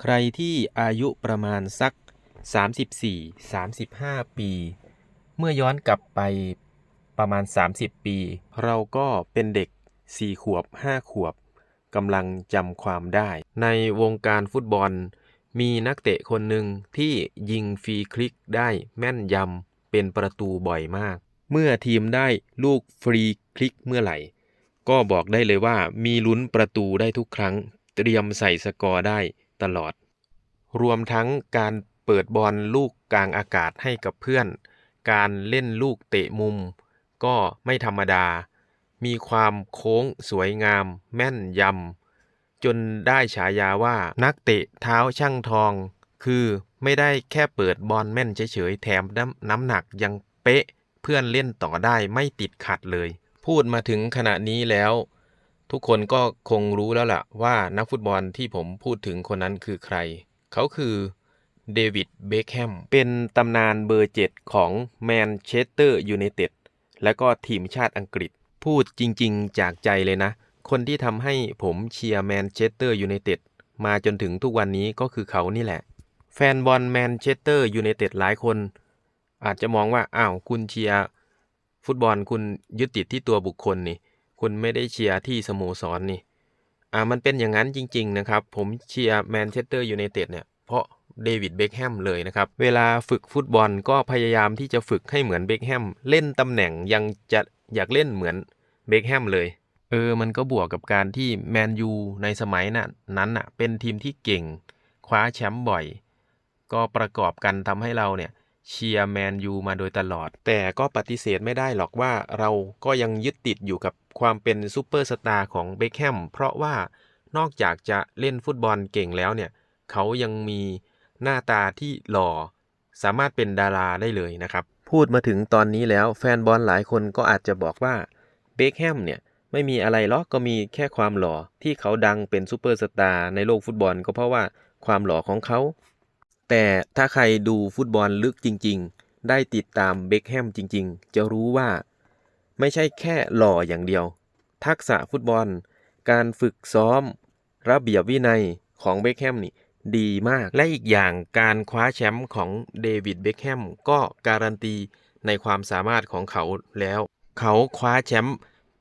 ใครที่อายุประมาณสัก 34-35 ปี เมื่อย้อนกลับไปประมาณ 30 ปี เราก็เป็นเด็ก 4 ขวบ 5 ขวบกำลังจำความได้ ในวงการฟุตบอล มีนักเตะคนหนึ่งที่ยิงฟรีคลิกได้แม่นยำเป็นประตูบ่อยมาก เมื่อทีมได้ลูกฟรีคลิกเมื่อไหร่ ก็บอกได้เลยว่ามีลุ้นประตูได้ทุกครั้ง เตรียมใส่สกอร์ได้ ตลอด รวมทั้งการเปิดบอลลูกกลางอากาศให้กับเพื่อน การเล่นลูกเตะมุม ก็ไม่ธรรมดา มีความโค้งสวยงาม แม่นยำ จนได้ฉายาว่านักเตะเท้าช่างทอง คือไม่ได้แค่เปิดบอลแม่นเฉยๆ แถมน้ำน้ำหนักยังเป๊ะ เพื่อนเล่นต่อได้ไม่ติดขัดเลย พูดมาถึงขณะนี้แล้ว ทุกคนก็คงรู้แล้วล่ะว่านักฟุตบอลที่ผมพูดถึงคนนั้นคือใคร เขาคือเดวิดเบคแฮมเป็นตำนานเบอร์เจ็ดของแมนเชสเตอร์ยูไนเต็ดและก็ทีมชาติอังกฤษ พูดจริงๆ จากใจเลยนะ คนที่ทำให้ผมเชียร์แมนเชสเตอร์ยูไนเต็ดมาจนถึงทุกวันนี้ก็คือเขานี่แหละ แฟนบอลแมนเชสเตอร์ยูไนเต็ดหลายคน อาจจะมองว่า อ้าว คุณเชียร์ฟุตบอลคุณยึดติดที่ตัวบุคคลนี่ คุณไม่ได้เชียร์ที่สโมสรนนี่อ่ามันเป็นอย่างนั้นจริง ๆ นะครับ ผมเชียร์แมนเชสเตอร์ยูไนเต็ดเนี่ยเพราะเดวิดเบคแฮมเลยนะครับ เวลาฝึกฟุตบอลก็พยายามที่จะฝึกให้เหมือนเบคแฮมเล่นตำแหน่งยังจะอยากเล่นเหมือนเบคแฮมเลย เออ มันก็บวกกับการที่แมนยูในสมัยนั้นนั้นน่ะ เป็นทีมที่เก่ง คว้าแชมป์บ่อย ก็ประกอบกันทำให้เราเนี่ยเชียร์แมนยูมาโดยตลอด แต่ก็ปฏิเสธไม่ได้หรอกว่าเราก็ยังยึดติดอยู่กับ ความเป็นซูเปอร์สตาร์ของเบคแฮมเพราะว่านอกจากจะเล่นฟุตบอลเก่งแล้วเนี่ย เขายังมีหน้าตาที่หล่อ สามารถเป็นดาราได้เลยนะครับ พูดมาถึงตอนนี้แล้วแฟนบอลหลายคนก็อาจจะบอกว่าเบคแฮมเนี่ยไม่มีอะไรหรอกก็มีแค่ความหล่อที่เขาดังเป็นซูเปอร์สตาร์ในโลกฟุตบอลก็เพราะว่าความหล่อของเขา แต่ถ้าใครดูฟุตบอลลึกจริง ๆ ได้ติดตามเบคแฮมจริง ๆ จะรู้ว่า ไม่ใช่แค่หล่ออย่างเดียว ทักษะฟุตบอล การฝึกซ้อม ระเบียบวินัยของเบคแฮมนี่ดีมาก และอีกอย่างการคว้าแชมป์ของเดวิดเบคแฮมก็การันตีในความสามารถของเขาแล้ว เขาคว้าแชมป์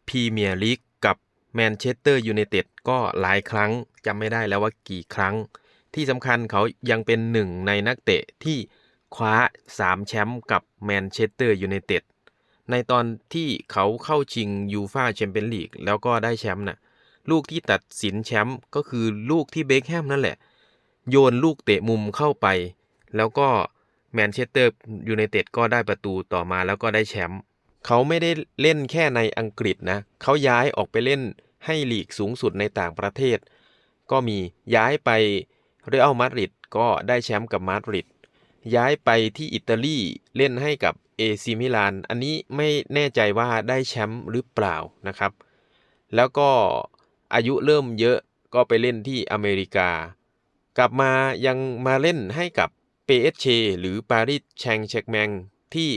พรีเมียร์ลีกกับแมนเชสเตอร์ยูไนเต็ดก็หลายครั้งจำไม่ได้แล้วว่ากี่ครั้ง ที่สำคัญเขายังเป็นหนึ่งในนักเตะที่คว้า 3 แชมป์กับแมนเชสเตอร์ยูไนเต็ด ในตอนที่เขาเข้าชิงยูฟาแชมเปี้ยนลีกแล้วก็ได้แชมป์น่ะลูกที่ตัดสินแชมป์ก็คือลูกที่เบคแฮมนั่นแหละ โยนลูกเตะมุมเข้าไป แล้วก็แมนเชสเตอร์ยูไนเต็ดก็ได้ประตูต่อมาแล้วก็ได้แชมป์เขาไม่ได้เล่นแค่ในอังกฤษนะเขาย้ายออกไปเล่นให้ลีกสูงสุดในต่างประเทศ ก็มีย้ายไปเรอัลมาดริดก็ได้แชมป์กับมาดริดย้ายไปที่อิตาลีเล่นให้กับ เอซิมิลาน อันนี้ไม่แน่ใจว่าได้แชมป์หรือเปล่านะครับ แล้วก็อายุเริ่มเยอะก็ไปเล่นที่อเมริกา กลับมายังมาเล่นให้กับ PSG หรือปารีสแชงเชกแมงที่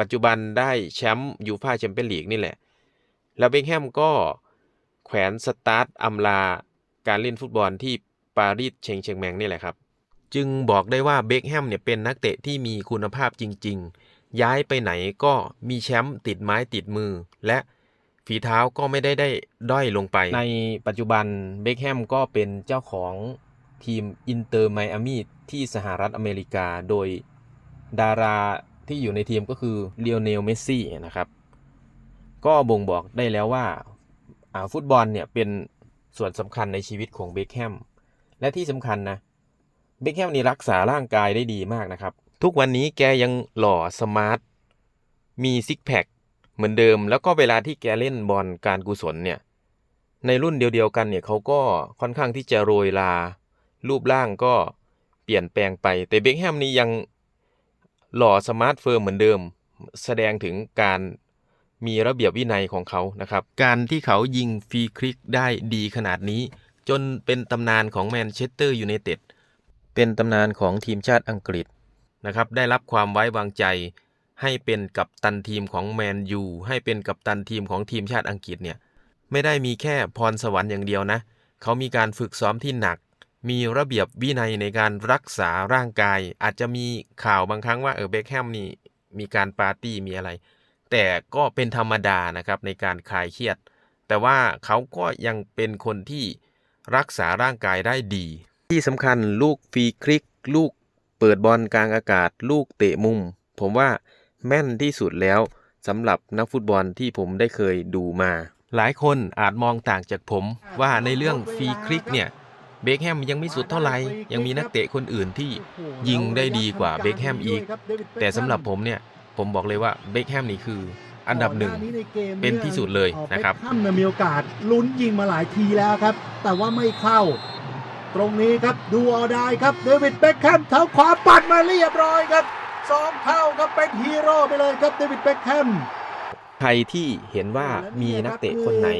ปัจจุบันได้แชมป์ยูฟาแชมเปี้ยนลีกนี่แหละ แล้วเบคแฮมก็แขวนสตาร์ทอำลาการเล่นฟุตบอลที่ปารีสเชงเชงแมงนี่แหละครับ จึงบอกได้ว่าเบคแฮมเนี่ยเป็นนักเตะที่มีคุณภาพจริง ย้ายไปไหนก็มีแชมป์ติดไม้ติดมือ และฝีเท้าก็ไม่ได้ได้ด้อยลงไป ในปัจจุบันเบคแฮมก็เป็นเจ้าของทีมอินเตอร์ไมอามีที่สหรัฐอเมริกา โดยดาราที่อยู่ในทีมก็คือเลโอเนลเมสซี่นะครับ ก็บ่งบอกได้แล้วว่าฟุตบอลเนี่ยเป็นส่วนสำคัญในชีวิตของเบคแฮมและที่สำคัญนะเบคแฮมนี่รักษาร่างกายได้ดีมากนะครับ ทุกวันนี้แกยังหล่อสมาร์ท มีซิกแพคเหมือนเดิม แล้วก็เวลาที่แกเล่นบอลการกุศลเนี่ย ในรุ่นเดียวๆกันเนี่ยเขาก็ค่อนข้างที่จะโรยลา รูปร่างก็เปลี่ยนแปลงไป แต่เบคแฮมนี่ยังหล่อสมาร์ทเฟิร์มเหมือนเดิม แสดงถึงการมีระเบียบวินัยของเขานะครับ การที่เขายิงฟรีคลิกได้ดีขนาดนี้ จนเป็นตำนานของแมนเชสเตอร์ยูไนเต็ด เป็นตำนานของทีมชาติอังกฤษ นะครับได้รับความไว้วางใจ ให้เป็นกัปตันทีมของแมนยูให้เป็นกัปตันทีมของทีมชาติอังกฤษเนี่ยไม่ได้มีแค่พรสวรรค์อย่างเดียวนะ เขามีการฝึกซ้อมที่หนัก มีระเบียบวินัยในการรักษาร่างกาย อาจจะมีข่าวบางครั้งว่าเออเบคแฮมนี่มีการปาร์ตี้มีอะไร แต่ก็เป็นธรรมดานะครับในการคลายเครียด แต่ว่าเขาก็ยังเป็นคนที่รักษาร่างกายได้ดี ที่สำคัญลูกฟรีคลิก ลูก เปิดบอลกลางอากาศลูกเตะมุม ผมว่าแม่นที่สุดแล้วสำหรับนักฟุตบอลที่ผมได้เคยดูมา หลายคนอาจมองต่างจากผมว่าในเรื่องฟรีคลิกเนี่ยเบคแฮมยังไม่สุดเท่าไหร่ยังมีนักเตะคนอื่นที่ยิงได้ดีกว่าเบคแฮมอีก แต่สำหรับผมเนี่ยผมบอกเลยว่าเบคแฮมนี่คืออันดับหนึ่งเป็นที่สุดเลยนะครับเบคแฮมเนี่ยมีโอกาสลุ้นยิงมาหลายทีแล้วครับ แต่ว่าไม่เข้า ตรงนี้ครับดูเอาได้ครับเดวิดเบคแฮมเท้าขวาปัดมาเรียบร้อยครับสองเท่าครับเป็นฮีโร่ไปเลยครับเดวิดเบคแฮมใครที่เห็นว่ามีนักเตะคนไหน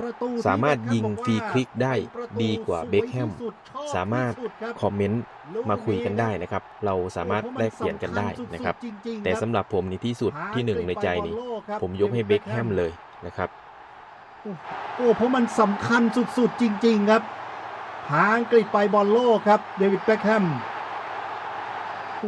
ประตูที่สามารถยิงเบคแฮมบอกว่าฟรีคลิกได้ประตูดีกว่าเบคแฮมสวยที่สุดชอบสามารถที่สุดครับคอมเมนต์มาคุยกันได้นะครับ เราสามารถแลกเปลี่ยนกันได้นะครับ แต่สำหรับผมนี่ที่สุดที่หนึ่งในใจนี่ผมยกให้เบคแฮมเลยนะครับ โอ้เพราะมันสำคัญสุดๆจริง ๆ ครับ พาอังกฤษไปบอลโลกครับเดวิดเบคแฮม